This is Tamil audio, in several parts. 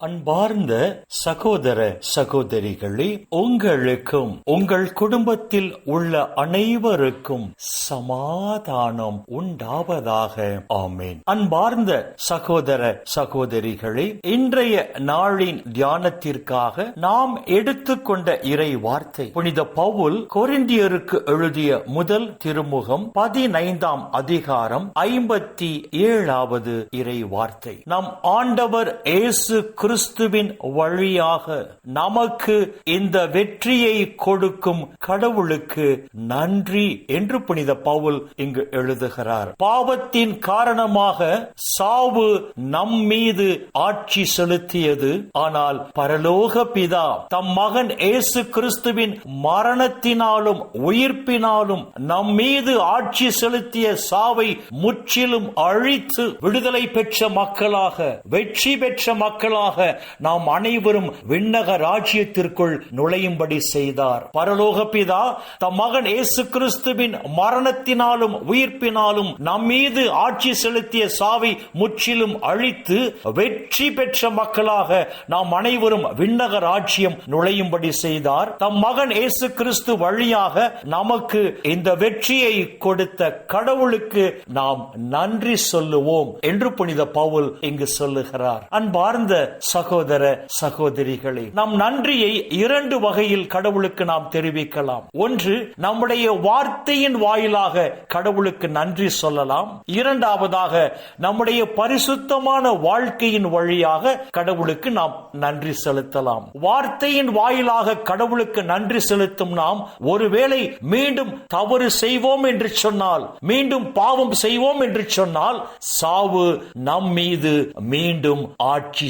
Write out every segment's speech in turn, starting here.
அன்பார்ந்த சகோதர சகோதரிகளே உங்களுக்கும் உங்கள் குடும்பத்தில் உள்ள அனைவருக்கும் சமாதானம் உண்டாவதாக. ஆமேன். அன்பார்ந்த சகோதர சகோதரிகளே இன்றைய நாளின் தியானத்திற்காக நாம் எடுத்துக்கொண்ட இறை வார்த்தை புனித பவுல் கொரிந்தியருக்கு எழுதிய முதல் திருமுகம் பதினைந்தாம் அதிகாரம் ஐம்பத்தி ஏழாவது இறை வார்த்தை நம் ஆண்டவர் ஏசு கிறிஸ்துவின் வழியாக நமக்கு இந்த வெற்றியை கொடுக்கும் கடவுளுக்கு நன்றி என்று புனித பவுல் இங்கு எழுதுகிறார். பாவத்தின் காரணமாக சாவு நம் மீது ஆட்சி செலுத்தியது. ஆனால் பரலோக பிதா தம் மகன் இயேசு கிறிஸ்துவின் மரணத்தினாலும் உயிர்ப்பினாலும் நம் மீது ஆட்சி செலுத்திய சாவை முற்றிலும் அழித்து விடுதலை பெற்ற மக்களாக வெற்றி பெற்ற மக்களாக நாம் அனைவரும் விண்ணக ராஜ்யத்திற்குள் நுழையும்படி செய்தார். பரலோக பிதா தம் மகன் இயேசு கிறிஸ்துவின் மரணத்தினாலும் உயிர்ப்பினாலும் நம் மீது ஆட்சி செலுத்திய சாவை முற்றிலும் அழித்து வெற்றி பெற்ற மக்களாக நாம் அனைவரும் விண்ணக ராஜ்யம் நுழையும்படி செய்தார். தம் மகன் இயேசு கிறிஸ்து வழியாக நமக்கு இந்த வெற்றியை கொடுத்த கடவுளுக்கு நாம் நன்றி சொல்லுவோம் என்று புனித பவுல் இங்கு சொல்லுகிறார். அன்பார்ந்த சகோதர சகோதரிகளே நம் நன்றியை இரண்டு வகையில் கடவுளுக்கு நாம் தெரிவிக்கலாம். ஒன்று நம்முடைய வார்த்தையின் வாயிலாக கடவுளுக்கு நன்றி சொல்லலாம். இரண்டாவதாக நம்முடைய பரிசுத்தமான வாழ்க்கையின் வழியாக கடவுளுக்கு நாம் நன்றி செலுத்தலாம். வார்த்தையின் வாயிலாக கடவுளுக்கு நன்றி செலுத்தும் நாம் ஒருவேளை மீண்டும் தவறு செய்வோம் என்று சொன்னால் மீண்டும் பாவம் செய்வோம் என்று சொன்னால் சாவு நம் மீது மீண்டும் ஆட்சி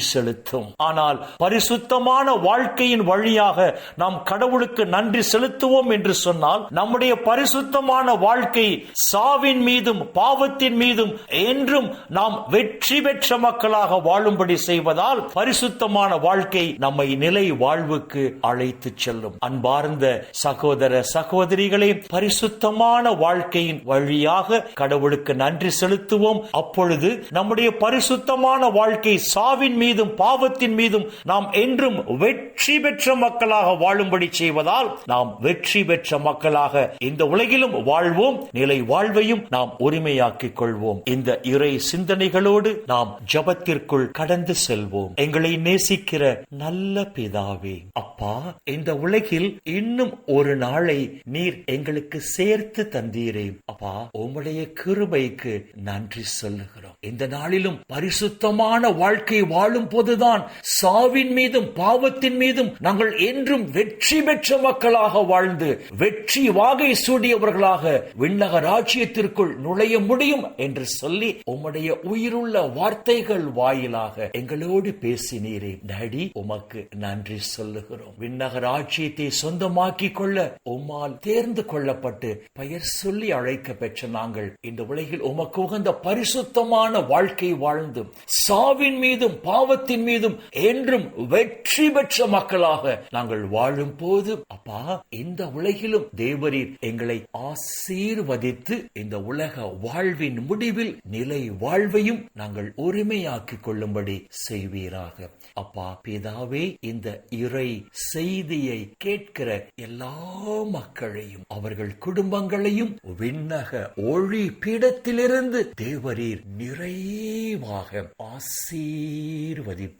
செலுத்தும் ஆனால் பரிசுத்தமான வாழ்க்கையின் வழியாக நாம் கடவுளுக்கு நன்றி செலுத்துவோம் என்று சொன்னால் நம்முடைய பரிசுத்தமான வாழ்க்கை சாவின் மீதும் பாவத்தின் மீதும் என்றும் நாம் வெற்றி பெற்ற மக்களாக வாழும்படி செய்வதால் பரிசுத்தமான வாழ்க்கை நம்மை நிலை வாழ்வுக்கு அழைத்து செல்லும். அன்பார்ந்த சகோதர சகோதரிகளே பரிசுத்தமான வாழ்க்கையின் வழியாக கடவுளுக்கு நன்றி செலுத்துவோம். அப்பொழுது நம்முடைய பரிசுத்தமான வாழ்க்கை சாவின் மீதும் பாவ பாவத்தின் மீதும் நாம் என்றும் வெற்றி பெற்ற மக்களாக வாழும்படி செய்வதால் நாம் வெற்றி பெற்ற மக்களாக இந்த உலகிலும் வாழ்வோம். நிலை வாழ்வையும் நாம் உரிமையாக்கிக் கொள்வோம். இந்த இறை சிந்தனைகளோடு நாம் ஜபத்திற்குள் கடந்து செல்வோம். எங்களை நேசிக்கிற நல்ல பிதாவே அப்பா இந்த உலகில் இன்னும் ஒரு நாளை நீர் எங்களுக்கு சேர்த்து தந்தீரே. அப்பா உம்முடைய கிருபைக்கு நன்றி சொல்லுகிறோம். இந்த நாளிலும் பரிசுத்தமான வாழ்க்கை வாழும் போது போதுதான். சாவின் மீதும் பாவத்தின் மீதும் நாங்கள் என்றும் வெற்றி பெற்ற மக்களாக வாழ்ந்து வெற்றி வாகை சூடியவர்களாக விண்ணக ராஜ்யத்திற்குள் நுழைய முடியும் என்று சொல்லி உம்முடைய உயிருள்ள வார்த்தைகள் வாயிலாக எங்களோடு பேசினீரே. டேடி உமக்கு நன்றி சொல்லுகிறோம். விண்ணக ராஜ்யத்தை சொந்தமாக்கிக் கொள்ள உம்மால் தேர்ந்து கொள்ளப்பட்டு பெயர் சொல்லி அழைக்க பெற்ற நாங்கள் இந்த உலகில் உமக்கு உகந்த பரிசுத்தமான வாழ்க்கை வாழ்ந்து சாவின் மீதும் பாவத்தின் மீதும் என்றும் வெற்றி பெற்ற மக்களாக நாங்கள் வாழும் போது அப்பா இந்த உலகிலும் தேவரீர் எங்களை ஆசீர்வதித்து இந்த உலக வாழ்வின் முடிவில் நிலை வாழ்வையும் நாங்கள் உரிமையாக்கிக் கொள்ளும்படி செய்வீராக. அப்பா பிதாவே இந்த இறை செய்தியை கேட்கிற எல்லா மக்களையும் அவர்கள் குடும்பங்களையும் விண்ணக ஒளி பீடத்திலிருந்து தேவரீர் நிறைவாக ஆசீர்வதிப்பு